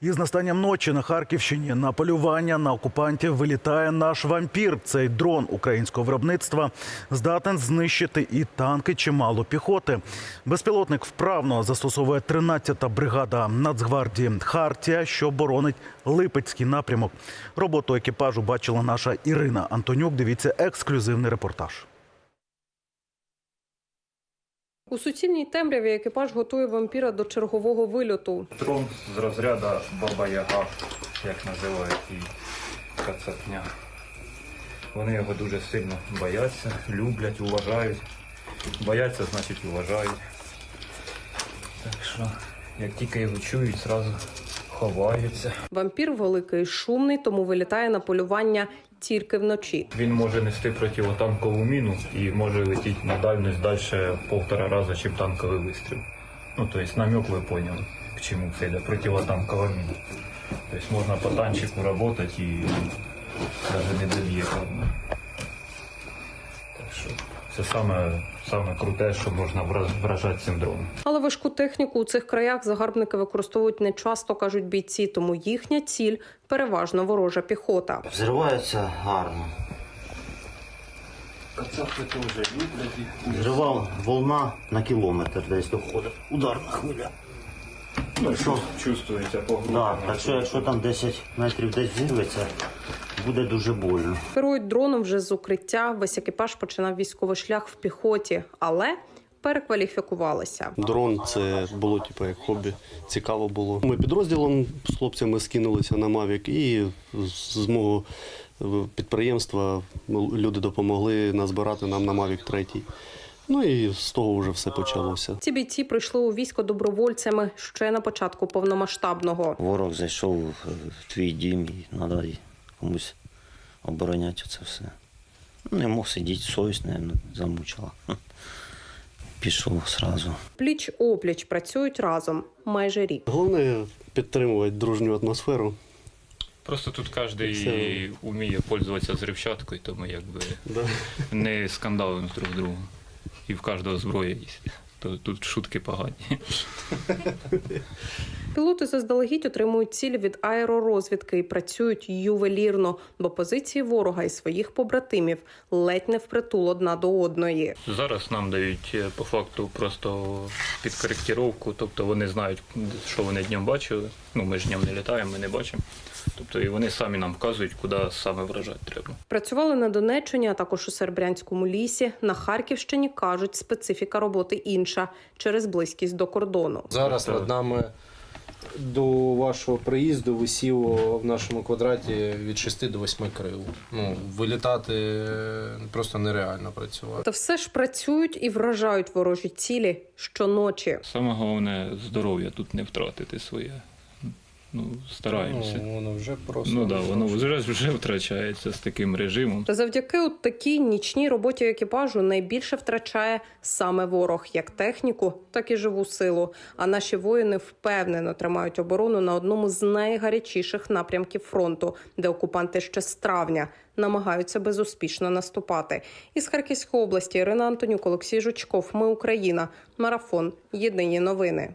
Із настанням ночі на Харківщині на полювання на окупантів вилітає наш вампір. Цей дрон українського виробництва здатен знищити і танки, чимало піхоти. Безпілотник вправно застосовує 13-та бригада Нацгвардії Хартія, що боронить Липецький напрямок. Роботу екіпажу бачила наша Ірина Антонюк. Дивіться ексклюзивний репортаж. У суцільній темряві екіпаж готує вампіра до чергового вильоту. Трон з розряду Баба Яга, як називають її кацапня. Вони його дуже сильно бояться, люблять, уважають. Бояться, значить уважають. Так що, як тільки його чують, зразу ховаються. Вампір великий, шумний, тому вилітає на полювання тільки вночі. Він може нести противотанкову міну і може летіти на дальність далі в полтора рази, чим танковий вистріл. Ну, тобто намек ви поняли, к чому це йде, противотанкова міна. Тобто можна по танчику працювати і навіть не доб'є. Це саме, саме круте, що можна вражати цим дроном. Але важку техніку у цих краях загарбники використовують не часто, кажуть бійці, тому їхня ціль переважно ворожа піхота. Взривається гарно. Кацапи теж люблять. Зривав волна на кілометр десь доходить. Ударна хвиля. Ну, Що? чувствується по. Да, так що якщо там 10 метрів десь зірветься, буде дуже больно. Керують дроном вже з укриття. Весь екіпаж починав військовий шлях в піхоті, але перекваліфікувалися. Дрон це було типу як хобі. Цікаво було. Ми підрозділом з хлопцями скинулися на Mavic і з мого е, підприємства люди допомогли назбирати нам на Mavic 3. Ну і з того вже все почалося. Ці бійці прийшли у військо добровольцями ще на початку повномасштабного. Ворог зайшов в твій дім і треба комусь обороняти це все. Ну, Не мог сидіти, совість, мабуть, замучила. Пішов одразу. Пліч опліч працюють разом майже рік. Головне підтримувати дружню атмосферу. Просто тут кожен Це- вміє пользуватися зривчаткою, тому якби Да. не скандалимо друг другу. І в кожного зброя є. То тут шутки погані. Пілоти заздалегідь отримують ціль від аеророзвідки і працюють ювелірно, бо позиції ворога і своїх побратимів ледь не впритул одна до одної. Зараз нам дають е, по факту просто підкоректировку, тобто вони знають, що вони днем бачили. Ну ми ж днем не літаємо, ми не бачимо. Тобто і вони самі нам вказують, куди саме вражати треба. Працювали на Донеччині, а також у Сербрянському лісі. На Харківщині кажуть, специфіка роботи інша через близькість до кордону. Зараз над нами до вашого приїзду висіло в нашому квадраті від 6 до 8 крил. Ну, вилітати е, просто нереально працювати. Та все ж працюють і вражають ворожі цілі щоночі. Саме головне здоров'я тут не втратити своє. Ну, стараємося. Ну, воно вже просто. Ну да, воно вже, вже втрачається з таким режимом. Та завдяки от такій нічній роботі екіпажу найбільше втрачає саме ворог, як техніку, так і живу силу. А наші воїни впевнено тримають оборону на одному з найгарячіших напрямків фронту, де окупанти ще з травня намагаються безуспішно наступати. Із Харківської області Ірина Антонюк, Олексій Жучков. Ми Україна. Марафон. Єдині новини.